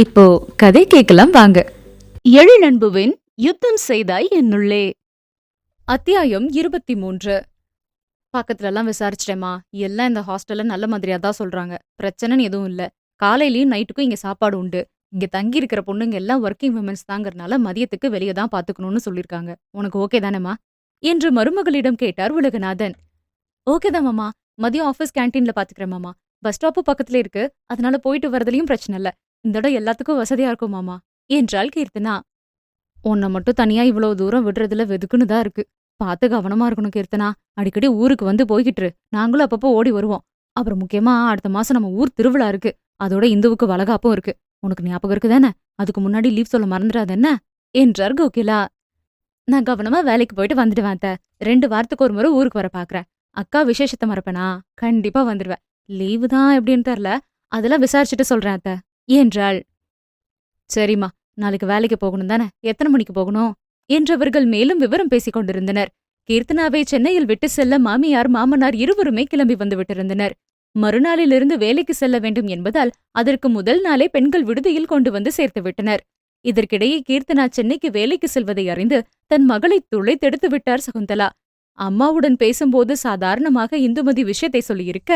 இப்போ கதை கேட்கலாம் வாங்க. எழிலன்புவின் யுத்தம் செய்தாய் என்னுள்ளே. அத்தியாயம் இருபத்தி மூன்று பக்கத்துல எல்லாம் விசாரிச்சிட்டேமா எல்லாம் இந்த ஹாஸ்டல்ல நல்ல மாதிரியா தான் சொல்றாங்க. பிரச்சனைன்னு எதுவும் இல்ல. காலையிலயும் நைட்டுக்கும் இங்க சாப்பாடு உண்டு. இங்க தங்கி இருக்கிற பொண்ணுங்க எல்லாம் ஒர்க்கிங் விமன்ஸ் தாங்கறனால மதியத்துக்கு வெளியே தான் பாத்துக்கணும்னு சொல்லிருக்காங்க உனக்கு ஓகே தானேமா என்று மருமகளிடம் கேட்டார் உலகநாதன். ஓகே தான் மாமா. மதியம் ஆஃபீஸ் கேண்டீன்ல பாத்துக்கிறேன் மாமா. பஸ் ஸ்டாப்பு பக்கத்துல இருக்கு. அதனால போயிட்டு வரதுலயும் பிரச்சனை இல்ல. இந்த இடம் எல்லாத்துக்கும் வசதியா இருக்கும் மாமா. என்றாள் கீர்த்தனா. உன்னை மட்டும் தனியா இவ்வளவு தூரம் விடுறதுல வெதுக்குன்னு தான் இருக்கு. பார்த்து கவனமா இருக்கணும் கீர்த்தனா. அடிக்கடி ஊருக்கு வந்து போய்கிட்டு நாங்களும் அப்பப்போ ஓடி வருவோம். அப்புறம் முக்கியமா அடுத்த மாசம் நம்ம ஊர் திருவிழா இருக்கு. அதோட இந்துவுக்கு வளகாப்பும் இருக்கு. உனக்கு ஞாபகம் இருக்கு தானே? அதுக்கு முன்னாடி லீவ் சொல்ல மறந்துடாத என்ன? என்றார் கோகிலா. நான் கவனமா வேலைக்கு போயிட்டு வந்துடுவேன் அத்தை. ரெண்டு வாரத்துக்கு ஒரு முறை ஊருக்கு வர பாக்குறேன். அக்கா விசேஷத்தை மறப்பேனா? கண்டிப்பா வந்துடுவேன். லீவு தான் எப்படின்னு தெரியல. அதெல்லாம் விசாரிச்சுட்டு சொல்றேன் அத்தை. என்றாள். சரிம்மா நாளைக்கு வேலைக்கு போகணும் தானே? எத்தனை மணிக்கு போகணும்? என்றவர்கள் மேலும் விவரம் பேசிக் கொண்டிருந்தனர். கீர்த்தனாவை சென்னையில் விட்டு செல்ல மாமியார் மாமனார் இருவருமே கிளம்பி வந்து விட்டிருந்தனர். மறுநாளிலிருந்து வேலைக்கு செல்ல வேண்டும் என்பதால் அதற்கு முதல் நாளே பெண்கள் விடுதியில் கொண்டு வந்து சேர்த்து விட்டனர். இதற்கிடையே கீர்த்தனா சென்னைக்கு வேலைக்கு செல்வதை அறிந்து தன் மகளை துளைத்தெடுத்து விட்டார் சகுந்தலா. அம்மாவுடன் பேசும்போது சாதாரணமாக இந்துமதி விஷயத்தை சொல்லியிருக்க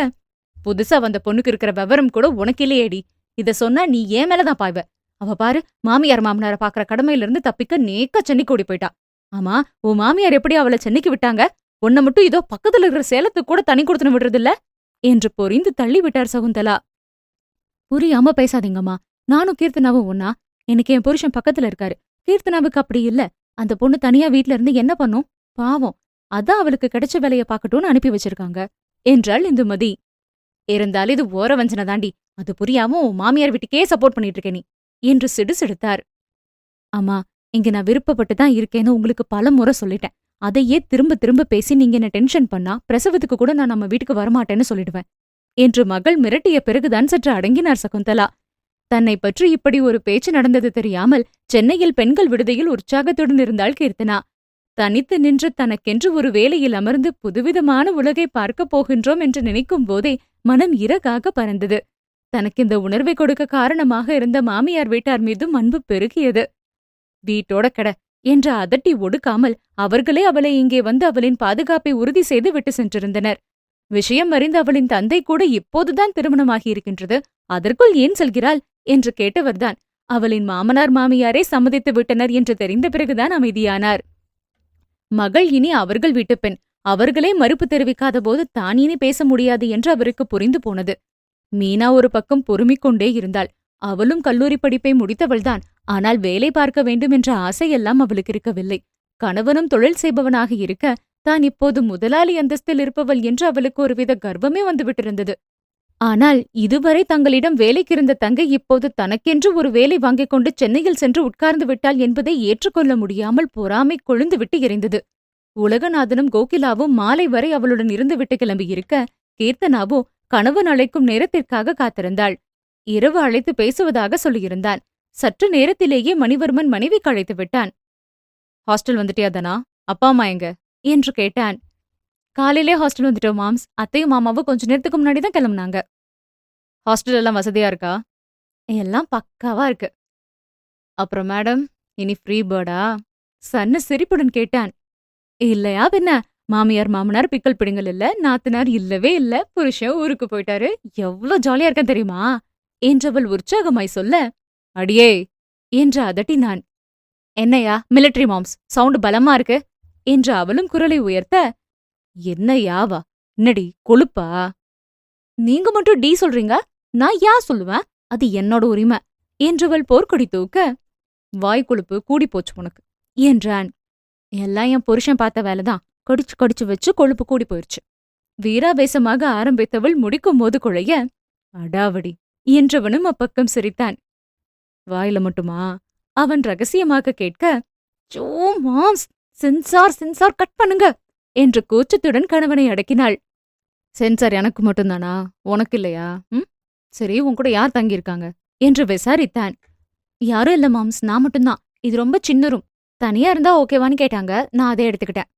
புதுசா வந்த பொண்ணுக்கு இருக்கிற விவரம் கூட உனக்கு இல்லையேடி இத சொன்னா நீ ஏன் மேலதான் பாய்வ. அவ பாரு மாமியார் மாமனார பாக்குற கடமையில இருந்து தப்பிக்க நேக்க சென்னைக்கு ஓடி போயிட்டா. ஆமா உன் மாமியார் எப்படி அவளை சென்னைக்கு விட்டாங்க. உன்னை மட்டும் இதோ பக்கத்துல இருக்கிற சேலத்துக்கு கூட தனி விடுறது விடுறதில்ல? என்று பொறிந்து தள்ளி விட்டார் சகுந்தலா. புரியாம பேசாதீங்கம்மா. நானும் கீர்த்தனாவும் ஒன்னா எனக்கு என் புருஷன் பக்கத்துல இருக்காரு. கீர்த்தனாவுக்கு அப்படி இல்ல. அந்த பொண்ணு தனியா வீட்ல இருந்து என்ன பண்ணும்? பாவம். அதான் அவளுக்கு கிடைச்ச வேலைய பாக்கட்டும்னு அனுப்பி வச்சிருக்காங்க. என்றாள் இந்துமதி. இருந்தாலும் இது ஓர வஞ்சனை தாண்டி. அது புரியாம உன் மாமியார் வீட்டுக்கே சப்போர்ட் பண்ணிட்டு இருக்க நீ என்று சிடுசிடுத்தார். அம்மா இங்க நான் விருப்பப்பட்டு தான் இருக்கேன்னு உங்களுக்கு பல முறை சொல்லிட்டேன். அதையே திரும்ப திரும்ப பேசி நீங்க என்ன டென்ஷன் பண்ணா பிரசவத்துக்கு கூட நான் நம்ம வீட்டுக்கு வரமாட்டேன்னு சொல்லிடுவேன் என்று மகள் மிரட்டிய பிறகுதான் சற்று அடங்கினார் சகுந்தலா. தன்னை பற்றி இப்படி ஒரு பேச்சு நடந்தது தெரியாமல் சென்னையில் பெண்கள் விடுதியில் உற்சாகத்துடன் இருந்தாள் கீர்த்தனா. தனித்து நின்று தனக்கென்று ஒரு வேலையில் அமர்ந்து புதுவிதமான உலகை பார்க்கப் போகின்றோம் என்று நினைக்கும் போதே மனம் இறகாக பறந்தது. தனக்கு இந்த உணர்வை கொடுக்க காரணமாக இருந்த மாமியார் வீட்டார் மீதும் அன்பு பெருகியது. வீட்டோட கட என்று அதட்டி ஒடுக்காமல் அவர்களே அவளை இங்கே வந்து அவளின் பாதுகாப்பை உறுதி செய்து விட்டு சென்றிருந்தனர். விஷயம் அறிந்த அவளின் தந்தை கூட இப்போதுதான் திருமணமாகியிருக்கின்றது அதற்குள் ஏன் செல்கிறாள்? என்று கேட்டவர்தான் அவளின் மாமனார் மாமியாரே சம்மதித்து விட்டனர் என்று தெரிந்த பிறகுதான் அமைதியானார். மகள் இனி அவர்கள் வீட்டுப் பெண் அவர்களே மறுப்பு தெரிவிக்காத போது தான் இனி பேச முடியாது என்று அவருக்கு புரிந்து போனது. மீனா ஒரு பக்கம் பொறுமிக் கொண்டே இருந்தாள். அவளும் கல்லூரி படிப்பை முடித்தவள்தான். ஆனால் வேலை பார்க்க வேண்டும் என்ற ஆசையெல்லாம் அவளுக்கு இருக்கவில்லை. கணவனும் தொழில் செய்பவனாக இருக்க தான் இப்போது முதலாளி அந்தஸ்தில் இருப்பவள் என்று அவளுக்கு ஒருவித கர்வமே வந்துவிட்டிருந்தது. ஆனால் இதுவரை தங்களிடம் வேலைக்கிருந்த தங்கை இப்போது தனக்கென்று ஒரு வேலை வாங்கிக் கொண்டு சென்னையில் சென்று உட்கார்ந்து விட்டாள் என்பதை ஏற்றுக்கொள்ள முடியாமல் பொறாமை கொழுந்துவிட்டு எரிந்தது. உலகநாதனும் கோகிலாவும் மாலை வரை அவளுடன் இருந்துவிட்டு கிளம்பியிருக்க கீர்த்தனாவோ கணவன் அழைக்கும் நேரத்திற்காக காத்திருந்தாள். இரவு அழைத்து பேசுவதாக சொல்லியிருந்தான். சற்று நேரத்திலேயே மணிவர்மன் மனைவிக்கு அழைத்து விட்டான். ஹாஸ்டல் வந்துட்டியா தனா? அப்பா அம்மா எங்க? என்று கேட்டான். காலையிலே ஹாஸ்டல் வந்துட்டோம் மாம்ஸ். அத்தையும் மாமாவும் கொஞ்ச நேரத்துக்கு முன்னாடி தான் கிளம்புனாங்க. ஹாஸ்டல் எல்லாம் வசதியா இருக்கா? எல்லாம் பக்காவா இருக்கு. அப்புறம் மேடம் இனி ஃப்ரீ பேர்டா? சன்னு சிரிப்புடன் கேட்டான். இல்லையா பின்ன? மாமியார் மாமனார் பிக்கல் பிடுங்கல் இல்ல நாத்தனார் இல்லவே இல்ல புருஷன் ஊருக்கு போயிட்டாரு. எவ்வளவு ஜாலியா இருக்கேன் தெரியுமா? என்றவள் உற்சாகமாய் சொல்ல அடியே என்று அதட்டி நான் என்னையா மிலிட்டரி மாம்ஸ் சவுண்ட் பலமா இருக்கு? என்று அவளும் குரலை உயர்த்த என்ன யாவா என்னடி கொழுப்பா? நீங்க மட்டும் டி சொல்றீங்க? நான் யா சொல்லுவேன்? அது என்னோட உரிமை. என்றவள் போர்க்கொடி தூக்க வாய் கொழுப்பு கூடி போச்சு உனக்கு என்றான். எல்லாம் என் புருஷன் பார்த்த வேலைதான். கடிச்சு கடிச்சு வச்சு கொழுப்பு கூடி போயிருச்சு. வீராவேசமாக ஆரம்பித்தவள் முடிக்கும் போது குழைய அடாவடி என்றவனும் அப்பக்கம் சிரித்தான். வாயில மட்டுமா? அவன் ரகசியமாக கேட்க சோ மாம்ஸ் சென்சார் சென்சார் கட் பண்ணுங்க என்று கூச்சத்துடன் கணவனை அடக்கினாள். சென்சார் எனக்கு மட்டும்தானா? உனக்கு இல்லையா? ம் சரி உன் கூட யார் தங்கியிருக்காங்க? என்று விசாரித்தான். யாரும் இல்ல மாம்ஸ் நான் மட்டும்தான். இது ரொம்ப சின்ன ரூம் தனியா இருந்தா ஓகேவான்னு கேட்டாங்க. நான் அதை எடுத்துக்கிட்டேன்.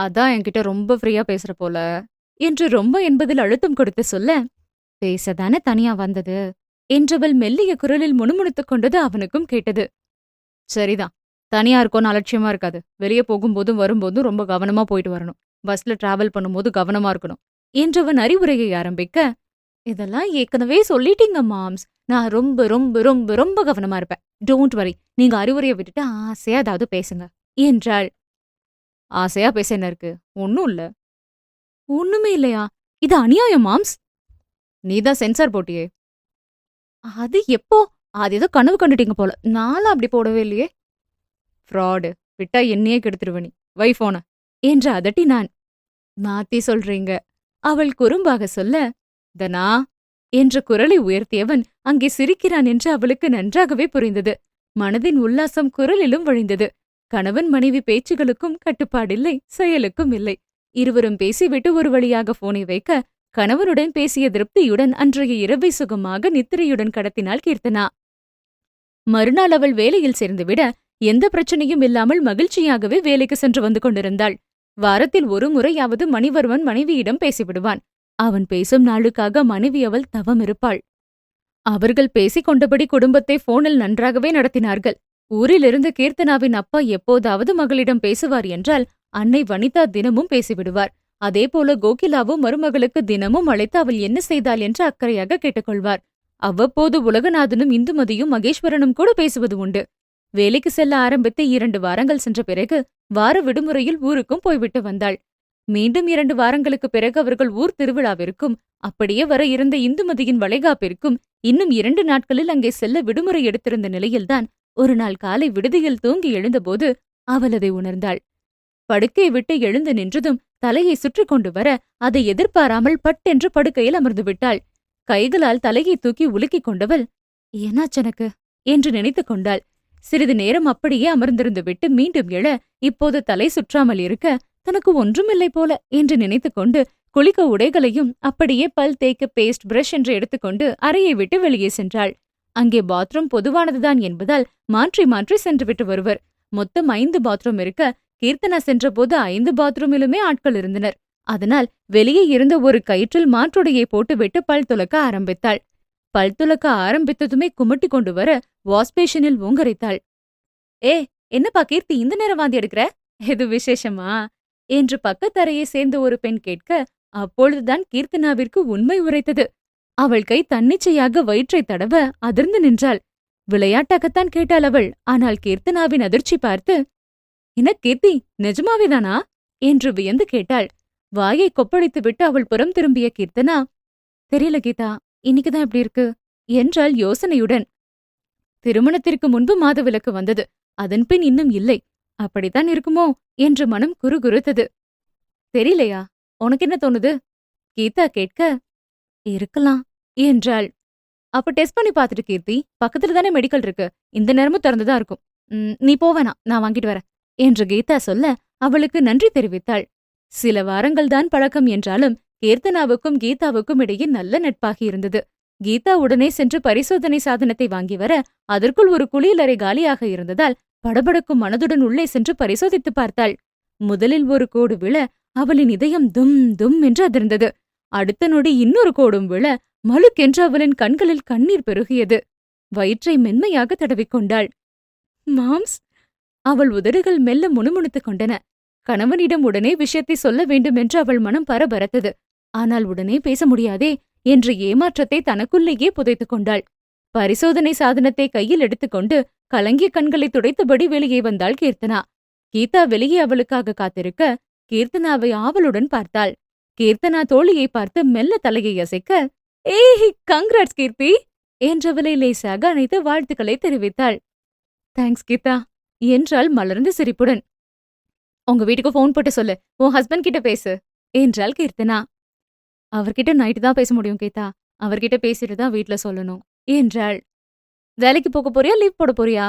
அதான் என்கிட்ட ரொம்ப ஃப்ரீயா பேசுற போல. என்று ரொம்ப என்பதில் அழுத்தம் கொடுத்து சொல்ல பேசதானே தனியா வந்தது? என்றவள் மெல்லிய குரலில் முணுமுணுத்துக் கொண்டது அவனுக்கும் கேட்டது. சரிதான். தனியா இருக்கோன்னு அலட்சியமா இருக்காது. வெளியே போகும்போதும் வரும்போதும் ரொம்ப கவனமா போயிட்டு வரணும். பஸ்ல டிராவல் பண்ணும்போது கவனமா இருக்கணும். என்றவன் அறிவுரையை ஆரம்பிக்க இதெல்லாம் ஏற்கனவே சொல்லிட்டீங்க மாம்ஸ். நான் ரொம்ப ரொம்ப ரொம்ப ரொம்ப கவனமா இருப்பேன். டோன்ட் வரி நீங்க அறிவுரையை விட்டுட்டு ஆசையா ஏதாவது பேசுங்க. என்றாள். ஆசையா பேச என்ன இருக்கு. ஒன்னும் இல்ல. ஒண்ணுமே இல்லையா? இது அநியாயம் மாம்ஸ். நீதான் சென்சார் போட்டியே. அது எப்போ? அது ஏதோ கனவு கண்டுட்டீங்க போல. நானும் அப்படி போடவே இல்லையே. ஃப்ராடு. விட்டா என்னையே கெடுத்துருவனி வை போன. என்று அதட்டி நான். மாத்தி சொல்றீங்க. அவள் குறும்பாக சொல்ல தனா என்ற குரலை உயர்த்தியவன் அங்கே சிரிக்கிறான் என்று அவளுக்கு நன்றாகவே புரிந்தது. மனதின் உல்லாசம் குரலிலும் வழிந்தது. கணவன் மனைவி பேச்சுகளுக்கும் கட்டுப்பாடில்லை செயலுக்கும் இல்லை. இருவரும் பேசிவிட்டு ஒரு வழியாக போனை வைக்க கணவனுடன் பேசிய திருப்தியுடன் அன்றைய இரவை சுகமாக நித்திரையுடன் கடத்தினாள் கீர்த்தனா. மறுநாள் அவள் வேலையில் சேர்ந்துவிட எந்த பிரச்சனையும் இல்லாமல் மகிழ்ச்சியாகவே வேலைக்கு சென்று வந்து கொண்டிருந்தாள். வாரத்தில் ஒரு முறையாவது மணிவர்மன் மனைவியிடம் பேசிவிடுவான். அவன் பேசும் நாளுக்காக மனைவி அவள் தவம் இருப்பாள். அவர்கள் பேசிக் கொண்டபடி குடும்பத்தை போனில் நன்றாகவே நடத்தினார்கள். ஊரிலிருந்து கீர்த்தனாவின் அப்பா எப்போதாவது மகளிடம் பேசுவார் என்றால் அன்னை வனிதா தினமும் பேசிவிடுவார். அதேபோல கோகிலாவும் மருமகளுக்கு தினமும் அழைத்து அவள் என்ன செய்தாள் என்று அக்கறையாக கேட்டுக்கொள்வார். அவ்வப்போது உலகநாதனும் இந்துமதியும் மகேஸ்வரனும் கூட பேசுவது உண்டு. வேலைக்கு செல்ல ஆரம்பித்து இரண்டு வாரங்கள் சென்ற பிறகு வார விடுமுறையில் ஊருக்கும் போய்விட்டு வந்தாள். மீண்டும் இரண்டு வாரங்களுக்கு பிறகு அவர்கள் ஊர் திருவிழாவிற்கும் அப்படியே வர இருந்த இந்துமதியின் வளைகாப்பிற்கும் இன்னும் இரண்டு நாட்களில் அங்கே செல்ல விடுமுறை எடுத்திருந்த நிலையில்தான் ஒரு நாள் காலை விடுதியில் தூங்கி எழுந்தபோது அவள் அதை உணர்ந்தாள். படுக்கை விட்டு எழுந்து நின்றதும் தலையை சுற்றி கொண்டு வர அதை எதிர்பாராமல் பட்டென்று படுக்கையில் அமர்ந்து விட்டாள். கைகளால் தலையை தூக்கி உலுக்கிக் கொண்டவள் என்னாச்சனக்கு என்று நினைத்துக் கொண்டாள். சிறிது நேரம் அப்படியே அமர்ந்திருந்து விட்டு மீண்டும் எழ இப்போது தலை சுற்றாமல் இருக்க தனக்கு ஒன்றுமில்லை போல என்று நினைத்துக் கொண்டு குளிக்க உடைகளையும் அப்படியே பல் தேய்க்க பேஸ்ட் பிரஷ் என்று எடுத்துக்கொண்டு அறையை விட்டு வெளியே சென்றாள். அங்கே பாத்ரூம் பொதுவானதுதான் என்பதால் மாற்றி மாற்றி சென்றுவிட்டு வருவர். மொத்தம் ஐந்து பாத்ரூம் இருக்க கீர்த்தனா சென்றபோது ஐந்து பாத்ரூமிலுமே ஆட்கள் இருந்தனர். அதனால் வெளியே இருந்த ஒரு கயிற்றில் மாற்றுடையை போட்டுவிட்டு பல் துலக்க ஆரம்பித்தாள். பல் துலக்க ஆரம்பித்ததுமே குமட்டி கொண்டு வர வாஷ்பேஷனில் ஊங்கரைத்தாள். ஏ என்னப்பா கீர்த்தி இந்த நேரம் வாந்தி எடுக்கிற? எது விசேஷமா? என்று பக்கத்தரையை சேர்ந்த ஒரு பெண் கேட்க அப்பொழுதுதான் கீர்த்தனாவிற்கு உண்மை உரைத்தது. அவள் கை தன்னிச்சையாக வயிற்றை தடவ அதிர்ந்து நின்றாள். விளையாட்டாகத்தான் கேட்டாள் அவள். ஆனால் கீர்த்தனாவின் அதிர்ச்சி பார்த்து என்ன கீர்த்தி நிஜமாவேதானா? என்று வியந்து கேட்டாள். வாயை கொப்பளித்து விட்டு அவள் புறம் திரும்பிய கீர்த்தனா தெரியல கீதா இன்னைக்குதான் எப்படி இருக்கு என்றாள் யோசனையுடன். திருமணத்திற்கு முன்பு மாதவிலக்கு வந்தது. அதன்பின் இன்னும் இல்லை. அப்படித்தான் இருக்குமோ? என்று மனம் குறுகுறுத்தது. தெரியலையா? உனக்கு என்ன தோணுது? கீதா கேட்க இருக்கலாம். என்றாள். அப்ப டெஸ்ட் பண்ணி பார்த்துட்டு கீர்த்தி. பக்கத்துல தானே மெடிக்கல் இருக்கு. இந்த நேரமும் திறந்துதான் இருக்கும். நீ போவேனா நான் வாங்கிட்டு வரேன். என்று கீதா சொல்ல அவளுக்கு நன்றி தெரிவித்தாள். சில வாரங்கள் தான் பழக்கம் என்றாலும் கீர்த்தனாவுக்கும் கீதாவுக்கும் இடையே நல்ல நட்பாகி இருந்தது. கீதா உடனே சென்று பரிசோதனை சாதனத்தை வாங்கி வர அதற்குள் ஒரு குளியலறை காலியாக இருந்ததால் படபடக்கும் மனதுடன் உள்ளே சென்று பரிசோதித்து பார்த்தாள். முதலில் ஒரு கோடு விழ அவளின் இதயம் தும் தும் என்று அதிர்ந்தது. அடுத்த நொடி இன்னொரு கோடும் விழ மழுக்கென்று அவளின் கண்களில் கண்ணீர் பெருகியது. வயிற்றை மென்மையாக தடவிக்கொண்டாள் மாம்ஸ் அவள் உதடுகள் மெல்ல முணுமுணுத்துக் கொண்டன. கணவனிடம் உடனே விஷயத்தை சொல்ல வேண்டும் என்று அவள் மனம் பரபரத்தது. ஆனால் உடனே பேச முடியாதே என்ற ஏமாற்றத்தை தனக்குள்ளேயே புதைத்துக் கொண்டாள். பரிசோதனை சாதனத்தை கையில் எடுத்துக்கொண்டு கலங்கிய கண்களை துடைத்தபடி வெளியே வந்தாள் கீர்த்தனா. கீதா வெளியே அவளுக்காக காத்திருக்க கீர்த்தனாவை ஆவலுடன் பார்த்தாள். கீர்த்தனா தோழியை பார்த்து மெல்ல தலையை அசைக்க ஏய் கங்க்ராட்ஸ் கீர்த்தி! என்றவளை லேசாக அனைத்து வாழ்த்துக்களை தெரிவித்தாள். தேங்க்ஸ் கீதா! என்றாள் மலர்ந்த சிரிப்புடன். உங்க வீட்டுக்கு ஃபோன் போட்டு சொல்லு. உன் ஹஸ்பண்ட் கிட்ட பேசு என்றாள் கீர்த்தனா. அவர்கிட்ட நைட்டு தான் பேச முடியும் கீதா. அவர்கிட்ட பேசிட்டு தான் வீட்டில் சொல்லணும் என்றாள். வேலைக்கு போக போறியா? லீவ் போட போறியா?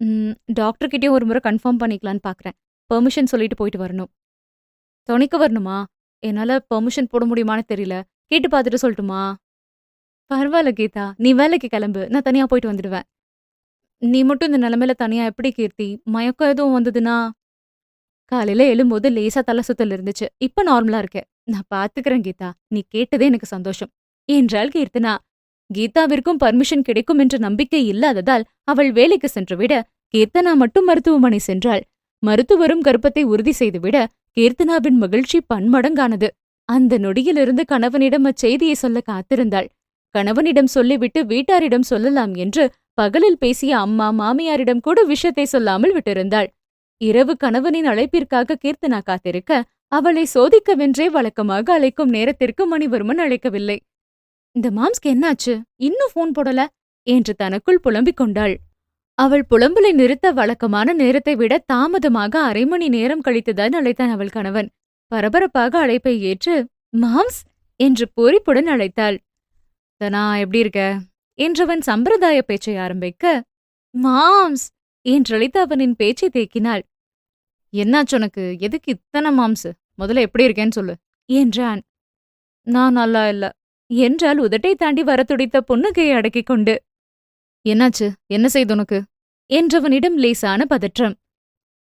ம் டாக்டர் கிட்டயும் ஒரு முறை கன்ஃபார்ம் பண்ணிக்கலான்னு பார்க்குறேன் பெர்மிஷன் சொல்லிட்டு போயிட்டு வரணும். துணைக்கு வரணுமா? என்னால பெர்மிஷன் போட முடியுமான்னு தெரியல. கேட்டு பார்த்துட்டு சொல்லட்டுமா? பரவாயில்ல கீதா. நீ வேலைக்கு கிளம்பு. நான் தனியா போயிட்டு வந்துடுவேன். நீ மட்டும் இந்த நிலமையில தனியா எப்படி கீர்த்தி? மயக்கம் எதுவும் வந்ததுன்னா? காலையில எழும்போது லேசா தலை சுத்தல் இருந்துச்சு. இப்ப நார்மலா இருக்கேன் நான் பாத்துக்கிறேன் கீதா. நீ கேட்டதே எனக்கு சந்தோஷம். என்றாள் கீர்த்தனா. கீதாவிற்கும் பர்மிஷன் கிடைக்கும் என்ற நம்பிக்கை இல்லாததால் அவள் வேலைக்கு சென்றுவிட கீர்த்தனா மட்டும் மருத்துவமனை சென்றாள். மருத்துவரும் கர்ப்பத்தை உறுதி செய்துவிட கீர்த்தனாவின் மகிழ்ச்சி பன்மடங்கானது. அந்த நொடியிலிருந்து கணவனிடம் அச்செய்தியை சொல்ல காத்திருந்தாள். கணவனிடம் சொல்லிவிட்டு வீட்டாரிடம் சொல்லலாம் என்று பகலில் பேசிய அம்மா மாமியாரிடம் கூட விஷயத்தை சொல்லாமல் விட்டிருந்தாள். இரவு கணவனின் அழைப்பிற்காக கீர்த்தனா காத்திருக்க அவளை சோதிக்கவென்றே வழக்கமாக அழைக்கும் நேரத்திற்கு மணிவர்மன் அழைக்கவில்லை. இந்த மாம்ஸ்க்கு என்னாச்சு? இன்னும் ஃபோன் போடல? என்று தனக்குள் புலம்பிக் கொண்டாள். அவள் புலம்பலை நிறுத்த வழக்கமான நேரத்தை விட தாமதமாக அரை மணி நேரம் கழித்துதான் அழைத்தான் அவள் கணவன். பரபரப்பாக அழைப்பை ஏற்று மாம்ஸ்! என்று பொறிப்புடன் அழைத்தாள். தனா எப்படி இருக்க? என்றவன் சம்பிரதாய பேச்சை ஆரம்பிக்க மாம்ஸ்! என்றழைத்து அவனின் பேச்சை தேக்கினாள். என்னாச்சு உனக்கு? எதுக்கு இத்தனை மாம்ஸ்? முதல்ல எப்படி இருக்கேன்னு சொல்லு. என்றான். நான் நல்லா இல்ல. என்றால் உதட்டை தாண்டி வர துடித்த புன்னகையை அடக்கிக் கொண்டு என்னாச்சு? என்ன செய்து உனக்கு? என்றவனிடம் லேசான பதற்றம்.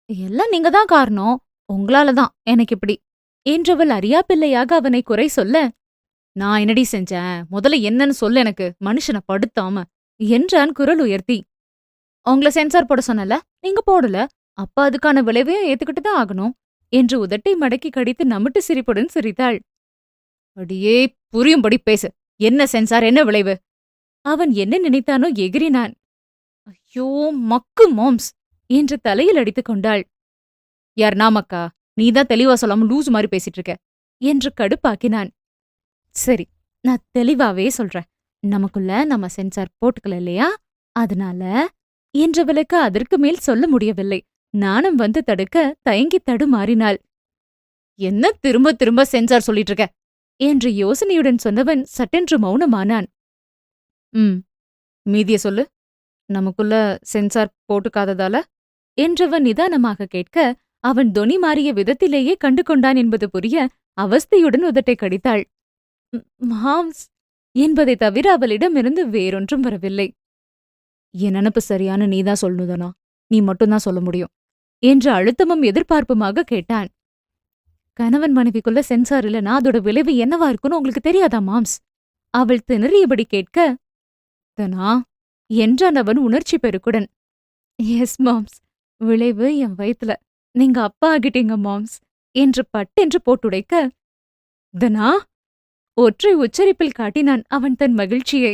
எல்லாம் நீங்க தான் காரணம். உங்களால தான். எனக்கு இப்படி. என்றவள் அறியாப்பிள்ளையாக அவனை குறை சொல்ல நான் என்னடி செஞ்சேன்? முதல்ல என்னன்னு சொல்ல எனக்கு. மனுஷனை படுத்தாம. என்றான் குரல் உயர்த்தி. உங்கள சென்சார் போட சொன்னல நீங்க போடல. அப்ப அதுக்கான விளைவையும் ஏத்துக்கிட்டு தான் ஆகணும். என்று உதட்டை மடக்கி கடித்து நமிட்டு சிரிப்புடன் சிரித்தாள். அடியே புரியும்படி பேசு. என்ன சென்சார் என்ன விளைவு? அவன் என்ன நினைத்தானோ எகிறினான். ஐயோ மக்கு மாம்ஸ் என்று தலையில் அடித்துக் கொண்டாள். யார் நாமக்கா நீதான் தெளிவா சொல்லாம லூஸ் மாதிரி பேசிட்டு இருக்க என்று கடுப்பாக்கினான். சரி நான் தெளிவாவே சொல்றேன். நமக்குள்ள நம்ம சென்சார் போட்டுக்கல இல்லையா? அதனால என்றவளுக்கு அதற்கு மேல் சொல்ல முடியவில்லை. நாணம் வந்து தடுக்க தயங்கி தடுமாறினாள். என்ன திரும்ப திரும்ப சென்சார் சொல்லிட்டு இருக்க? என்று யோசனையுடன் சொன்னவன் சட்டென்று மௌனமானான். ம். மீதிய சொல்லு. நமக்குள்ள சென்சார் போட்டுக்காததால? என்றவன் நிதானமாக கேட்க அவன் தொனி மாறிய விதத்திலேயே கண்டு கொண்டான் என்பது புரிய அவஸ்தையுடன் உதட்டை கடித்தாள். மாம்ஸ் என்பதை தவிர அவளிடமிருந்து வேறொன்றும் வரவில்லை. என் நினப்பு சரியான நீதான் சொல்லணுதனா நீ மட்டும்தான் சொல்ல முடியும் என்று அழுத்தமும் எதிர்பார்ப்புமாக கேட்டான். கணவன் மனைவிக்குள்ள சென்சார் இல்லனா அதோட விளைவு என்னவா இருக்குன்னு உங்களுக்கு தெரியாதா மாம்ஸ்? அவள் திணறியபடி கேட்க தனா என்றான் அவன் உணர்ச்சி பெருக்குடன் எஸ் மாம்ஸ் விளைவு என் வயித்துல. நீங்க அப்பா ஆகிட்டீங்க மாம்ஸ் என்று பட்டென்று போட்டுடைக்க தனா ஒற்றை உச்சரிப்பில் காட்டினான் அவன் தன் மகிழ்ச்சியை.